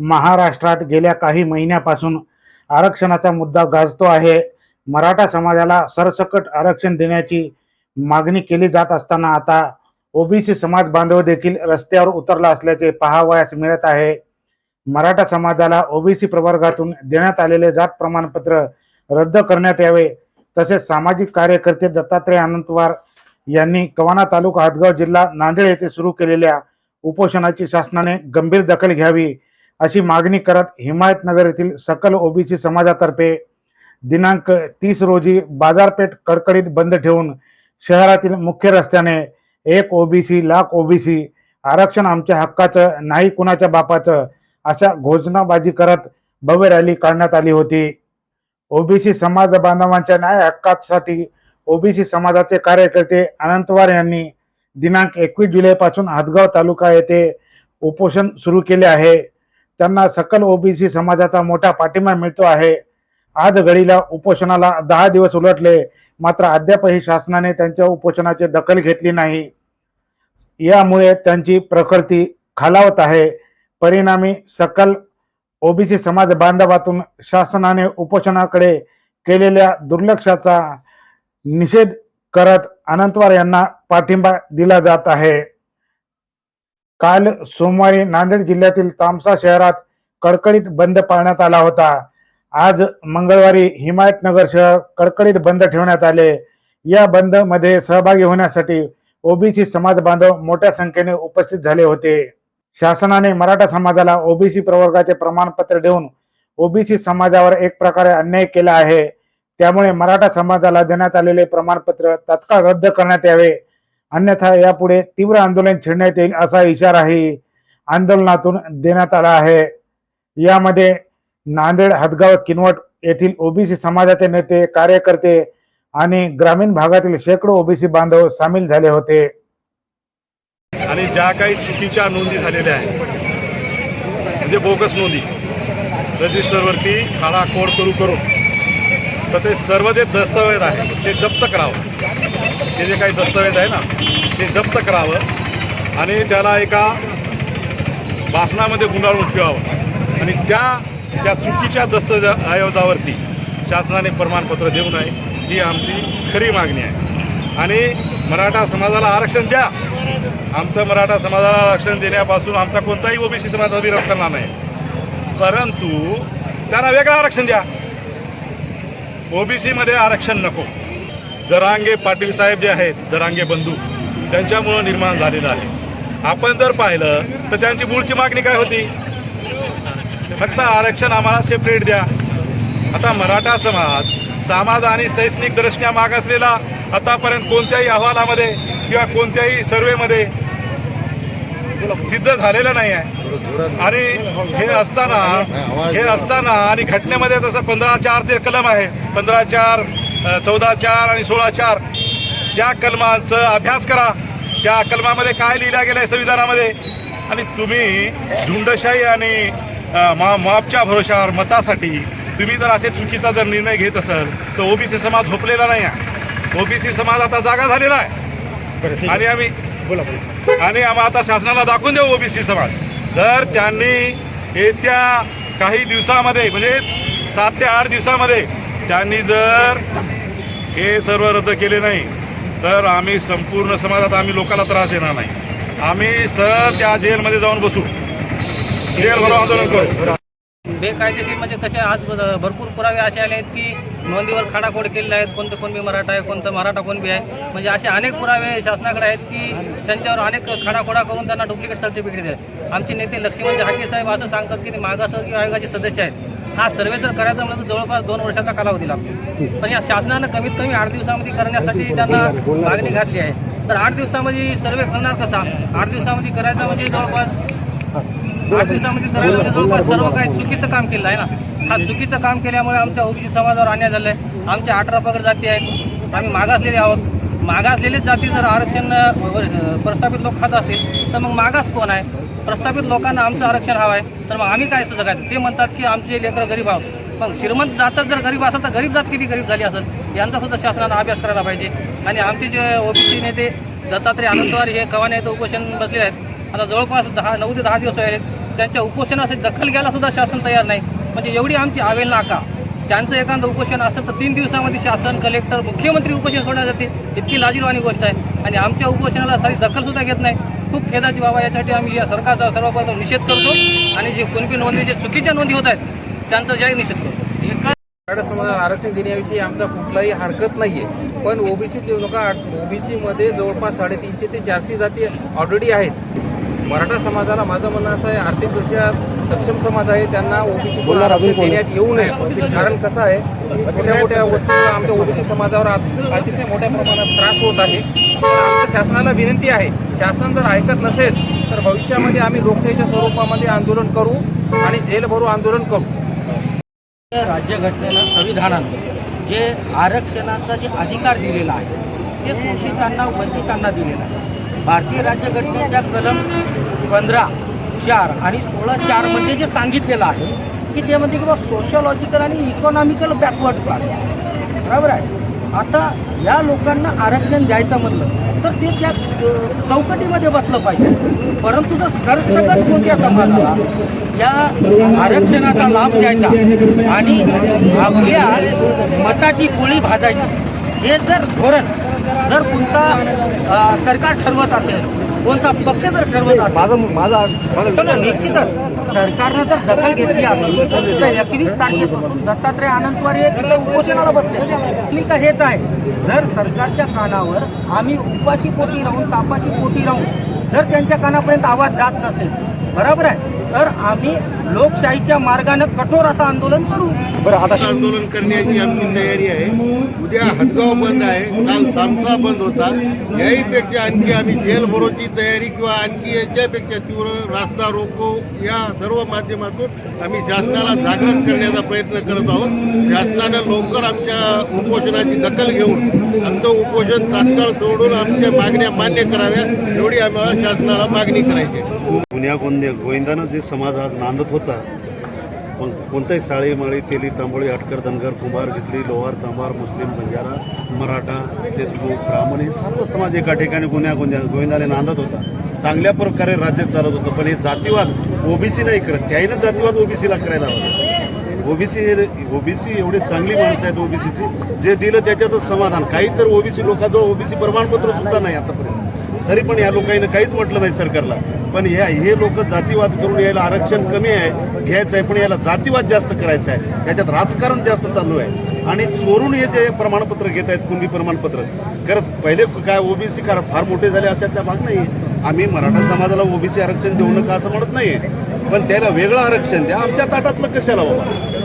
महाराष्ट्रात गेल्या काही महिन्यापासून आरक्षणाचा मुद्दा गाजतो आहे. मराठा समाजाला सरसकट आरक्षण देण्याची मागणी केली जात असताना आता ओबीसी समाज बांधव देखील रस्त्यावर उतरला असल्याचे पाहावयास मिळत आहे. मराठा समाजाला ओबीसी प्रवर्गातून देण्यात आलेले जात प्रमाणपत्र रद्द करण्यात यावे तसेच सामाजिक कार्यकर्ते दत्तात्रय अनंतवार यांनी कवाना तालुका हदगाव जिल्हा नांदेड येथे सुरू केलेल्या उपोषणाची शासनाने गंभीर दखल घ्यावी अशी मागणी करत हिमायतनगर येथील सकल ओबीसी समाजातर्फे दिनांक तीस रोजी बाजारपेठ कडकडीत बंद ठेवून शहरातील मुख्य रस्त्याने एक ओबीसी लाख ओबीसी आरक्षण आमच्या हक्काचं नाही कुणाच्या बापाचं अशा घोषणाबाजी करत भव्य रॅली काढण्यात आली होती. ओबीसी समाज बांधवांच्या न्याय हक्कासाठी ओबीसी समाजाचे कार्यकर्ते अनंतवार यांनी दिनांक एकवीस जुलैपासून हदगाव तालुका येथे उपोषण सुरू केले आहे. त्यांना सकल ओबीसी समाजाचा मोठा पाठिंबा मिळतो आहे. आज घडीला उपोषणाला दहा दिवस उलटले मात्र अद्यापही शासनाने त्यांच्या उपोषणाची दखल घेतली नाही. यामुळे त्यांची प्रकृती खालावत आहे. परिणामी सकल ओबीसी समाज बांधवातून शासनाने उपोषणाकडे केलेल्या दुर्लक्षाचा निषेध करत अनंतवार यांना पाठिंबा दिला जात आहे. काल सोमवारी नांदेड जिल्ह्यातील तामसा शहरात कडकडीत बंद पाळण्यात आला होता. आज मंगळवारी हिमायतनगर शहर कडकडीत बंद ठेवण्यात आले. या बंदमध्ये सहभागी होण्यासाठी ओबीसी समाज बांधव मोठ्या संख्येने उपस्थित झाले होते. शासनाने मराठा समाजाला ओबीसी प्रवर्गाचे प्रमाणपत्र देऊन ओबीसी समाजावर एक प्रकारे अन्याय केला आहे. त्यामुळे मराठा समाजाला देण्यात आलेले प्रमाणपत्र तत्काळ रद्द करण्यात यावे. अन्यथा यापुढे तीव्र आंदोलन छेडण्यात येईल असा इशाराही आंदोलनातून देण्यात आला आहे. यामध्ये नांदेड हदगाव किनवट येथील ओबीसी समाजाचे नेते कार्यकर्ते आणि ग्रामीण भागातील शेकडो ओबीसी बांधव सामील झाले होते. आणि ज्या काही चुकीच्या नोंदी झालेल्या आहेत म्हणजे बोगस नोंदी रजिस्टरवरती खाडा कोड करू करून तर ते सर्व जे दस्तऐवज आहे ते जप्त करावं. हे जे काही दस्तऐवज आहे ना ते जप्त करावं आणि त्याला एका बासनामध्ये गुंडाळून ठेवावं. आणि त्या त्या चुकीच्या दस्तऐवजावरती शासनाने प्रमाणपत्र देऊ नये ही आमची खरी मागणी आहे. आणि मराठा समाजाला आरक्षण द्या. आमचं मराठा समाजाला आरक्षण देण्यापासून आमचा कोणताही ओबीसी समाज विरोध करणार नाही. परंतु त्यांना वेगळं आरक्षण द्या. ओबीसीमध्ये आरक्षण नको. जरांगे पाटील साहेब जे आहेत जरांगे बंधू त्यांच्यामुळं निर्माण झालेलं आहे. आपण जर पाहिलं तर त्यांची मूळची मागणी काय होती? फक्त आरक्षण आम्हाला सेपरेट द्या. आता मराठा समाज समाज आणि शैक्षणिक दृष्ट्या मागासलेला आतापर्यंत कोणत्याही अहवालामध्ये किंवा कोणत्याही सर्वेमध्ये सिद्ध झालेलं नाही आहे. आणि हे असताना हे असताना आणि घटनेमध्ये तसं पंधरा चारचे कलम आहे पंधरा चार चौदा चार आणि सोळा चार. त्या कलमांचा अभ्यास करा. त्या कलमामध्ये काय लिहिलं गेलं आहे संविधानामध्ये? आणि तुम्ही झुंडशाही आणि मा मापच्या भरोशावर मतासाठी तुम्ही जर असे चुकीचा जर निर्णय घेत असाल तर ओबीसी समाज झोपलेला नाही आहे. ओबीसी समाज आता जागा झालेला आहे. आणि आम्ही बोला. आणि आम्ही आता शासनाला दाखवून देऊ ओबीसी समाज. जर त्यांनी येत्या काही दिवसामध्ये म्हणजे सात ते आठ दिवसामध्ये त्यांनी जर हे सर्व रद्द केले नाही तर आम्ही संपूर्ण समाजात आम्ही लोकांना त्रास देणार नाही. आम्ही सर त्या जेलमध्ये जाऊन बसू. जेल भरो आंदोलन करू. बेकायदेशीर म्हणजे कसे आज भरपूर पुरावे असे आले आहेत की नोंदीवर खाडाखोड केलेले आहेत कोणतं कोण बी मराठा आहे कोणतं मराठा कोण बी आहे. म्हणजे असे अनेक पुरावे शासनाकडे आहेत की त्यांच्यावर अनेक खाडाखोडा करून त्यांना डुप्लिकेट सर्टिफिकेट आहेत आमचे नेते लक्ष्मण हाके साहेब असं सांगतात की ते मागासवर्गीय आयोगाचे सदस्य आहेत. हा सर्वे जर करायचा म्हणलं तर जवळपास दोन वर्षाचा कालावधी लागतो. पण या शासनानं कमीत कमी आठ दिवसामध्ये करण्यासाठी त्यांना मागणी घातली आहे. तर आठ दिवसामध्ये सर्वे करणार कसा? आठ दिवसामध्ये करायचा म्हणजे जवळपास आठ दिवसामध्ये करायला म्हणजे जवळपास सर्व काही चुकीचं काम केलं आहे ना? हा चुकीचं काम केल्यामुळे आमच्या ओबीसी समाजावर अन्याय झालाय. आमच्या अठरा पगड जाती आहेत. आम्ही मागासलेले आहोत. मागासलेलेच जाती जर आरक्षण प्रस्थापित लोक खात असतील तर मग मागास कोण आहे? प्रस्थापित लोकांना आमचं आरक्षण हवं आहे तर मग आम्ही काय जगायचं? ते म्हणतात की आमचे लेकरं गरीब आहोत. पण श्रीमंत जातच जर गरीब असेल तर गरीब जात किती गरीब झाली असेल? यांचा सुद्धा शासनानं अभ्यास करायला पाहिजे. आणि आमचे जे ओबीसी नेते दत्तात्रय आनंदवार हे कवाने येथे उपोषण बसले आहेत. आता जवळपास दहा नऊ ते दहा दिवस आहेत त्यांच्या उपोषणासाठी दखल घ्यायला सुद्धा शासन तयार नाही. म्हणजे एवढी आमची आवेल नाका. त्यांचं एखादं उपोषण असेल तर तीन दिवसामध्ये शासन कलेक्टर मुख्यमंत्री उपोषण सोडण्यात जाते इतकी लाजीरवाणी गोष्ट आहे. आणि आमच्या उपोषणाला सारी दखलसुद्धा घेत नाही. खूप खेदाची बाबा यासाठी आम्ही या सरकारचा सर्वप्रथम निषेध करतो आणि जे कुणबी नोंदी जे चुकीच्या नोंदी होत आहेत त्यांचा जाहीर निषेध करतो. मराठा समाजाला आरक्षण देण्याविषयी आमचा कुठलाही हरकत नाहीये. पण ओबीसी लोका ओबीसी मध्ये जवळपास साडेतीनशे ते चारशे जाती ऑलरेडी आहेत. मराठा समाजाला माझं म्हणणं असं आहे आर्थिकदृष्ट्या सक्षम समाज आहे त्यांना ओबीसी आरक्षण देण्यात येऊ नये. कारण कसं आहे छोट्या मोठ्या गोष्टींना आमच्या ओबीसी समाजावर अतिशय मोठ्या प्रमाणात त्रास होत आहे. आमच्या शासनाला विनंती आहे शासन जर ऐकत नसेल तर भविष्यामध्ये आम्ही लोकशाहीच्या स्वरूपामध्ये आंदोलन करू आणि जेल भरू आंदोलन करू. राज्यघटनेनं संविधानानं जे आरक्षणाचा जे अधिकार दिलेला आहे ते शोषितांना वंचितांना दिलेला आहे. भारतीय राज्यघटनेच्या कलम पंधरा चार आणि सोळा चारमध्ये जे सांगितलेलं आहे की त्यामध्ये किंवा सोशलॉजिकल आणि इकॉनॉमिकल बॅकवर्ड क्लास बरोबर आहे? आता या लोकांना आरक्षण द्यायचं म्हणलं तर ते त्या चौकटीमध्ये बसलं पाहिजे. परंतु जर सरसकट कोणत्या समाजाला या आरक्षणाचा लाभ द्यायचा आणि आपल्या मताची पोळी भाजायची हे जर धोरण जर कोणता सरकार ठरवत असेल कोणता पक्ष जर ठरवत असेल तर निश्चितच सरकारनं जर दखल घेतली असेल तर एकवीस तारखेपासून दत्तात्रय आनंदवारी हे तिथं उपोषणाला बसले. भूमिका हेच आहे. जर सरकारच्या कानावर आम्ही उपाशी पोटी राहून तापाशी पोटी राहून जर त्यांच्या कानापर्यंत आवाज जात नसेल बरोबर आहे? तर आम्ही लोकशाहीच्या मार्गानं कठोर असं आंदोलन करू. आंदोलन करण्याची आमची तयारी आहे. उद्या हदगाव बंद आहे काल तामका बंद होता. याहीपेक्षा आणखी आम्ही जेल भरोची तयारी किंवा आणखी याच्यापेक्षा तीव्र रास्ता रोको या सर्व माध्यमातून आम्ही शासनाला जागृत करण्याचा प्रयत्न करत आहोत. शासनानं लवकर आमच्या उपोषणाची दखल घेऊन आमचं उपोषण तात्काळ सोडून आमच्या मागण्या मान्य कराव्या एवढी आम्हाला शासनाला मागणी करायची आहे. गोंदे गोविंदानं जे समाज आज नांदत होता पण कोणताही साळी माळी तेली तांबोळी हटकर धनगर कुंभार घेतली लोहार चांभार मुस्लिम बंजारा मराठा देशमुख ब्राह्मण हे सर्व समाज एका ठिकाणी गुन्ह्या गोंद्या गोविंदाने नांदत होता. चांगल्या प्रकारे राज्य चालत होतं पण हे जातीवाद ओबीसी नाही करत. त्याहीनं जातीवाद ओबीसीला करायला हवा ओबीसी ओबीसी एवढी चांगली माणसं आहेत ओबीसीची जे दिलं त्याच्यातच समाधान. काही तर ओबीसी लोकांजवळ ओबीसी प्रमाणपत्र सुद्धा नाही आतापर्यंत. तरी पण या लोकांनी काहीच म्हटलं नाही सरकारला. पण या हे लोक जातीवाद करून यायला आरक्षण कमी आहे घ्यायचं आहे पण याला जातीवाद जास्त करायचं आहे. त्याच्यात राजकारण जास्त चालू आहे. आणि चोरून हे जे प्रमाणपत्र घेत आहेत कुणबी प्रमाणपत्र खरंच पहिले काय ओबीसी कार फार मोठे झाले असतात त्या भाग नाही. आम्ही मराठा समाजाला ओबीसी आरक्षण देऊ नका असं म्हणत नाही. पण त्याला वेगळं आरक्षण द्या. आमच्या ताटातलं कशाला बाबा?